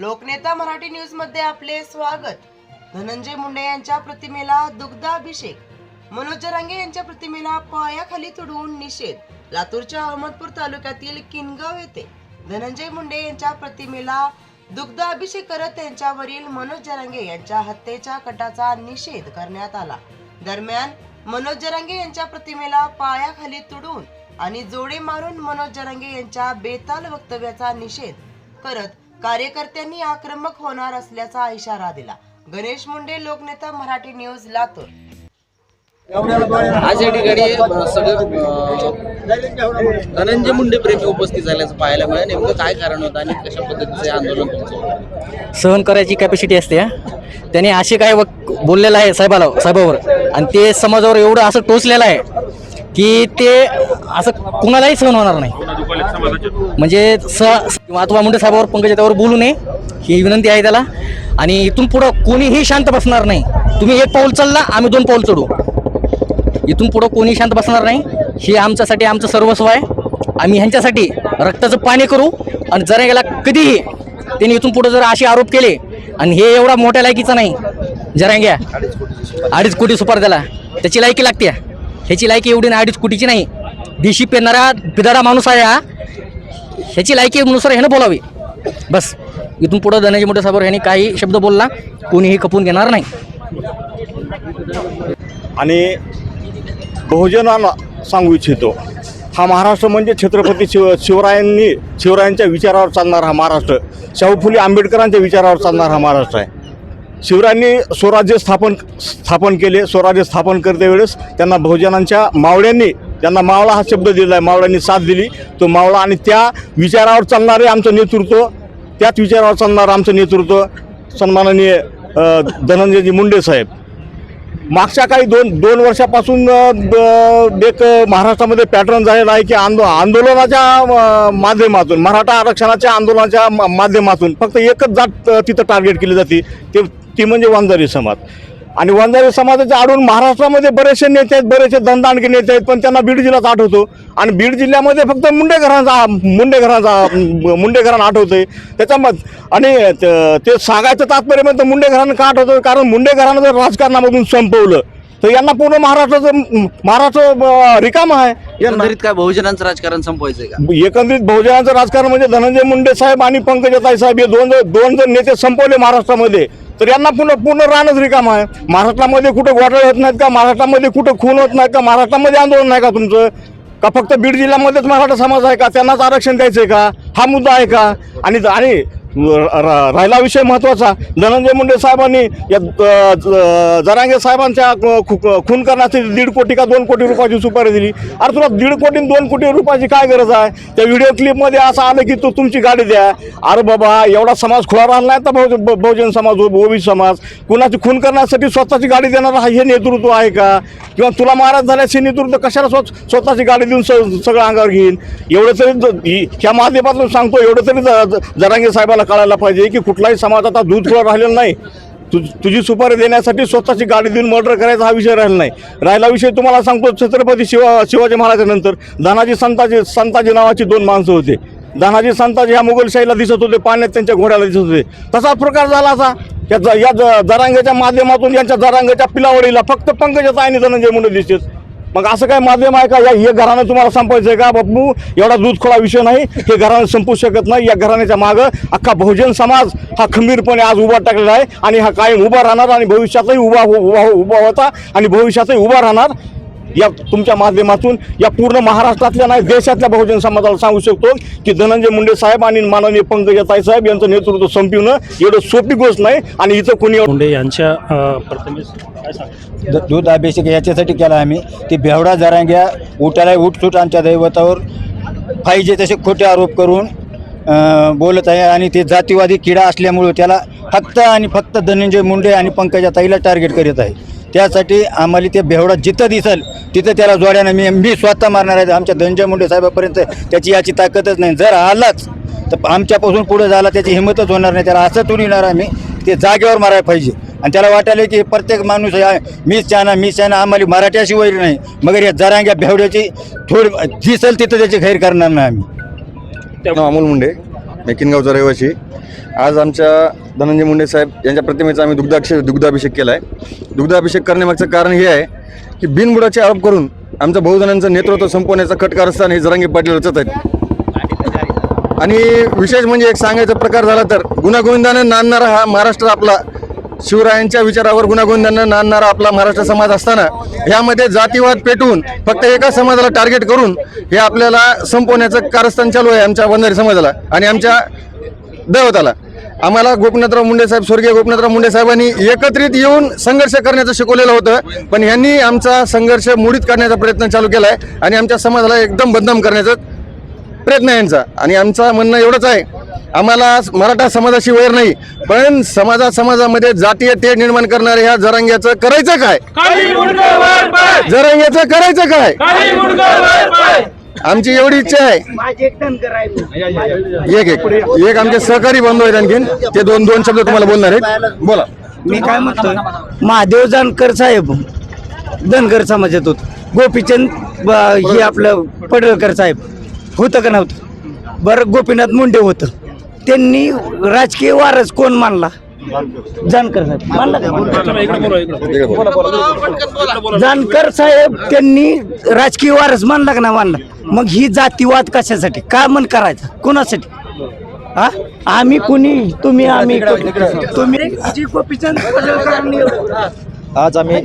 लोकनेता मराठी न्यूजमध्ये आपले स्वागत. धनंजय मुंडे यांच्या प्रतिमेला दुग्धाभिषेक मनोज जरांगे यांच्या प्रतिमेला पायाखाली तुडवून निषेध. लातूरच्या अहमदपूर तालुक्यातील किनगाव येथे धनंजय मुंडे यांच्या प्रतिमेला दुग्धाभिषेक करत त्यांच्यावरील मनोज जरांगे यांच्या हत्येच्या कटाचा निषेध करण्यात आला. दरम्यान मनोज जरांगे यांच्या प्रतिमेला पायाखाली तुडून आणि जोडे मारून मनोज जरांगे यांच्या बेताल वक्तव्याचा निषेध करत कार्यकर्त्यांनी आक्रमक होणार असल्याचा इशारा दिला. गणेश मुंडे लोकनेता मराठी न्यूज लातूर. आज या ठिकाणी सगळं धनंजय मुंडे प्रेमी उपस्थित झाल्याचं पाहायला मिळालं. नेमकं काय कारण होतं आणि कशा पद्धतीचं आंदोलन? सहन करायची कॅपॅसिटी असते हा. त्याने असे काय बोललेलं आहे साहेबाला साहेबावर. आणि ते समाजावर एवढं असं टोचलेलं आहे. की ते असं कुणालाही सहन होणार नाही. म्हणजे स महात्मा मुंडे साहेबावर पंकजातावर बोलू नये. ही विनंती आहे त्याला. आणि इथून पुढं कोणीही शांत बसणार नाही. तुम्ही एक पाऊल चालला आम्ही दोन पाऊल चढू. इथून पुढं कोणी शांत बसणार नाही. हे आमच्यासाठी आमचं सर्वस्व आहे. आम्ही ह्यांच्यासाठी रक्ताचं पाणी करू. आणि जरा गेला कधीही त्यांनी इथून पुढं जर असे आरोप केले आणि हे एवढा मोठ्या लायकीचा नाही. जरांग्या अडीच कोटी सुपार त्याला. त्याची लायकी लागते. ह्याची लायकी एवढी नाही अडीच कोटीची नाही. दिशी पेरणारा पिदारा माणूस आहे हा. ह्याची लायकीनुसार ह्यानं बोलावी. बस इथून पुढं धनंजय मोठे साहेब ह्यांनी काही शब्द बोलला कोणीही खपून घेणार नाही. आणि बहुजनांना सांगू इच्छितो हा महाराष्ट्र म्हणजे छत्रपती शिव शिवरायांनी शिवरायांच्या विचारावर चालणारा हा महाराष्ट्र. शाहू फुले आंबेडकरांच्या विचारावर चालणारा हा महाराष्ट्र आहे. शिवरायांनी स्वराज्य स्थापन स्थापन केले. स्वराज्य स्थापन करते वेळेस त्यांना बहुजनांच्या मावळ्यांनी त्यांना मावळा हा शब्द दिला आहे. मावळ्यांनी साथ दिली. तो मावळा आणि त्या विचारावर चालणारे आमचं नेतृत्व त्याच विचारावर चालणारं आमचं नेतृत्व सन्माननीय धनंजयजी मुंडे साहेब. मागच्या काही दोन दोन वर्षापासून एक महाराष्ट्रामध्ये पॅटर्न झालेला आहे की आंदो आंदोलनाच्या माध्यमातून मराठा आरक्षणाच्या आंदोलनाच्या माध्यमातून फक्त एकच जात तिथं टार्गेट केली जाते. ते ती म्हणजे वंजारी समाज. आणि वंजारी समाजाच्या आडून महाराष्ट्रामध्ये बरेचसे नेते आहेत बरेचसे धनदांडके नेते आहेत पण त्यांना बीड जिल्ह्यात आठवतो. आणि बीड जिल्ह्यामध्ये फक्त मुंडेघरांचा मुंडेघरांचा मुंडेघरांना आठवतंय. त्याच्यामध्ये आणि ते सांगायचं तात्पर्य म्हणजे मुंडेघरांना का आठवतं कारण मुंडेघरांना जर राजकारणामधून संपवलं तर यांना पूर्ण महाराष्ट्राचं महाराष्ट्र रिकामं आहे. एकंदरीत काय बहुजनांचं राजकारण संपवायचंय का? एकंदरीत बहुजनाचं राजकारण म्हणजे धनंजय मुंडे साहेब आणि पंकजाताई साहेब हे दोन दोन जर नेते संपवले महाराष्ट्रामध्ये. तर यांना पुन्हा पूर्ण राहणंच रिकाम आहे. महाराष्ट्रामध्ये कुठं घोटाळे होत नाहीत का? महाराष्ट्रामध्ये कुठं खून होत नाही का? महाराष्ट्रामध्ये आंदोलन नाही का तुमचं? का फक्त बीड जिल्ह्यामध्येच मराठा समाज आहे का? त्यांनाच आरक्षण द्यायचं आहे का? हा मुद्दा आहे का? आणि राहिला विषय महत्त्वाचा धनंजय मुंडे साहेबांनी या जरांगे साहेबांच्या खून करण्याची दीड कोटी का दोन कोटी रुपयाची सुपारी दिली. अरे तुला दीड कोटी दोन कोटी रुपयाची काय गरज आहे? त्या व्हिडिओ क्लिपमध्ये असं आलं की तू तुमची गाडी द्या. अरे बाबा एवढा समाज खुळा राहिला नाही तर बहु- बहुजन समाज ओबी समाज कुणाची खून करण्यासाठी स्वतःची गाडी देणार हा हे नेतृत्व आहे का? किंवा तुला महाराज झाल्याचे नेतृत्व कशाला स्व स्वतःची गाडी देऊन स- सगळं अंगावर घेईन? एवढं तरी ह्या माध्यमातून सांगतो एवढं तरी जरांगे साहेबाला कळायला पाहिजे की कुठलाही समाज आता दूध खुळा राहिलेला नाही. तु तुझी सुपारी देण्यासाठी स्वतःची गाडी देऊन मर्डर करायचा हा विषय राहिला नाही. राहिला विषय तुम्हाला सांगतो छत्रपती शिवा शिवाजी महाराजांनंतर धनाजी संताजी संताजी नावाची दोन माणसं होते. धनाजी संताजी ह्या मुघलशाहीला दिसत होते पाण्यात त्यांच्या घोड्याला दिसत होते. तसाच प्रकार झाला असा. या ज- जरांगेच्या माध्यमातून यांच्या जरांगेच्या पिलावडीला फक्त पंकजाचा आणि धनंजय मुंडे दिसतेच मग असं काय माध्यम आहे का? या हे घराणं तुम्हाला संपवायचं आहे का बापू? एवढा दूध खोळा विषय नाही. हे घराणं संपू शकत नाही. या घराण्याच्या मागं अख्खा बहुजन समाज हा खंबीरपणे आज उभा टाकलेला आहे आणि हा कायम उभा राहणार आणि भविष्यातही उभा हो- उभा हो- उभा होता आणि भविष्यातही उभा राहणार. या तुमच्या माध्यमातून या पूर्ण महाराष्ट्रातल्या नाही देशातल्या बहुजन समाजाला सांगू शकतो की धनंजय मुंडे साहेब आणि माननीय पंकजाताई साहेब यांचं नेतृत्व संपवणं एवढं सोपी गोष्ट नाही आणि इथं कोणी मुंडे यांच्या द- दूध अभिषेक याच्यासाठी केला आम्ही. ती बेवडा जरांग्या उठाला उठसूट आमच्या दैवतावर. पाहिजे तसे खोटे आरोप करून बोलत आहे आणि ते जातीवादी किडा असल्यामुळं त्याला फक्त आणि फक्त धनंजय मुंडे आणि पंकजा ताईला टार्गेट करीत आहे. त्यासाठी आम्हाला ते बेवडा जिथं दिसल तिथं त्याला जोड्यानं मी मी स्वतः मारणार आहे. आमच्या धनंजय मुंडे साहेबापर्यंत त्याची याची ताकदच नाही. जर आलाच तर आमच्यापासून पुढे झाला त्याची हिंमतच होणार नाही. त्याला असं येणार आम्ही ते जागेवर मारायला पाहिजे. आणि त्याला वाटायला की प्रत्येक माणूस मीच चाहना मीच चाहना आम्हाला मराठ्याशी वैर नाही. मगर या जरांग्या बेवड्याची थोडी दिसल तिथं त्याची खैर करणार नाही आम्ही अमोल मुंडे. मी किनगावचा रहिवासी. आज आमच्या धनंजय मुंडे साहेब यांच्या प्रतिमेचा आम्ही दुग्धाक्षे दुग्धाभिषेक केला आहे दुग्धाभिषेक करण्यामागचं कारण हे आहे की बिनबुडाचे आरोप करून आमच्या बहुजनांचं नेतृत्व संपवण्याचा कटकारस्थान हे जरांगी पाटील रचत आहेत. आणि विशेष म्हणजे एक सांगायचा प्रकार झाला तर गुणागोविंदानं नांदणारा हा महाराष्ट्र आपला शिवरायांच्या विचारावर गुणागोविंदानं नांदणारा आपला महाराष्ट्र समाज असताना ह्यामध्ये जातीवाद पेटवून फक्त एका समाजाला टार्गेट करून हे आपल्याला संपवण्याचं कारस्थान चालू आहे आमच्या वंजारी समाजाला आणि आमच्या दैवताला. आम्हाला गोपनाथराव मुंडे साहेब स्वर्गीय गोपनाथराव मुंडे साहेबांनी एकत्रित येऊन संघर्ष करण्याचं शिकवलेलं होतं. पण यांनी आमचा संघर्ष मुडीत करण्याचा प्रयत्न चालू केला आहे आणि आमच्या समाजाला एकदम बदनाम करण्याचा प्रयत्न यांचा. आणि आमचं म्हणणं एवढंच आहे आम्हाला मराठा समाजाशी वैर नाही पण समाजा समाजामध्ये जातीय तेढ निर्माण करणाऱ्या ह्या जरांग्याचं करायचं काय? जरांग्याचं करायचं काय? आमची एवढी इच्छा आहे. एक एक. एक आमचे सहकारी बंधू आहेत आणखीन. ते दोन दोन शब्द तुम्हाला बोलणार आहेत. बोला. मी काय म्हणतोय? महादेव जानकर साहेब धनगर समाजात होत. गोपीचंद ब- हे आपलं पडळकर साहेब होतं का नव्हतं? बरं गोपीनाथ मुंडे होतं. त्यांनी राजकीय वारस कोण मानला? जानकर साहेब. मानला का? जानकर साहेब त्यांनी राजकीय वारस मानला का नाही मानला? मग ही जातीवाद कशासाठी? का मन करायचा? कोणासाठी? हा? आम्ही कुणी? तुम्ही आम्ही तुम्ही आज आम्ही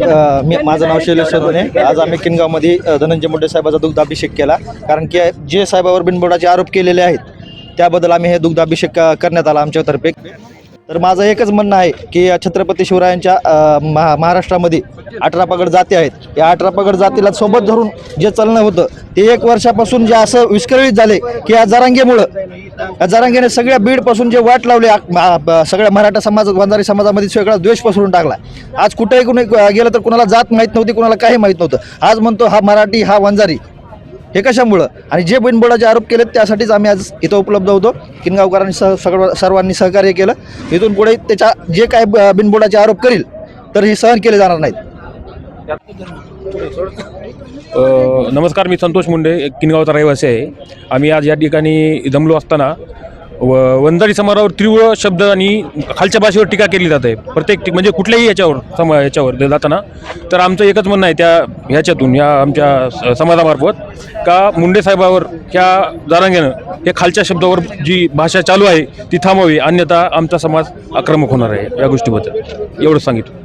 मी माझं नाव शैलेश सदोने आज आम्ही किनगावमध्ये धनंजय मुंडे साहेबाचा दुग्धाभिषेक केला. कारण की जे साहेबावर बिनबोडाचे आरोप केलेले आहेत त्याबद्दल आम्ही हे दुग्धाभिषेक करण्यात आला आमच्यातर्फे. तर माझं एकच म्हणणं आहे की छत्रपती शिवरायांच्या महा महाराष्ट्रामध्ये अठरा पगड जाती आहेत. या अठरा पगड जातीला सोबत धरून जे चालणं होतं ते एक वर्षापासून जे असं विस्कळीत झाले की या जरांगेमुळं या जरांगेने सगळ्या बीडपासून जे वाट लावले सगळ्या मराठा समाज वंजारी समाजामध्ये सगळा द्वेष पसरून टाकला. आज कुठेही कुणी गेलं तर कुणाला जात माहीत नव्हती कुणाला काही माहीत नव्हतं. आज म्हणतो हा मराठी हा वंजारी. हे कशामुळं? आणि जे बिनबोडाचे आरोप केलेत त्यासाठीच आम्ही आज इथं उपलब्ध होतो. किनगावकरांनी सह सगळं सर्वांनी सहकार्य केलं. इथून पुढे त्याच्या जे काय बिनबुडाचे बिनबोडाचे आरोप करील तर हे सहन केले जाणार नाहीत. नमस्कार मी संतोष मुंडे किनगावचा रहिवासी आहे. आम्ही आज या ठिकाणी जमलो असताना व वंजारी समाजावर तीव्र शब्द आणि खालच्या भाषेवर टीका केली जात. आहे प्रत्येक म्हणजे कुठल्याही याच्यावर सम याच्यावर जाताना. तर आमचं एकच म्हणणं आहे त्या ह्याच्यातून या आमच्या स- समाजामार्फत का मुंडे साहेबावर ह्या जारांग्यानं हे खालच्या शब्दावर जी भाषा चालू आहे ती थांबावी अन्यथा आमचा समाज आक्रमक होणार आहे या गोष्टीबद्दल. एवढंच सांगितलं.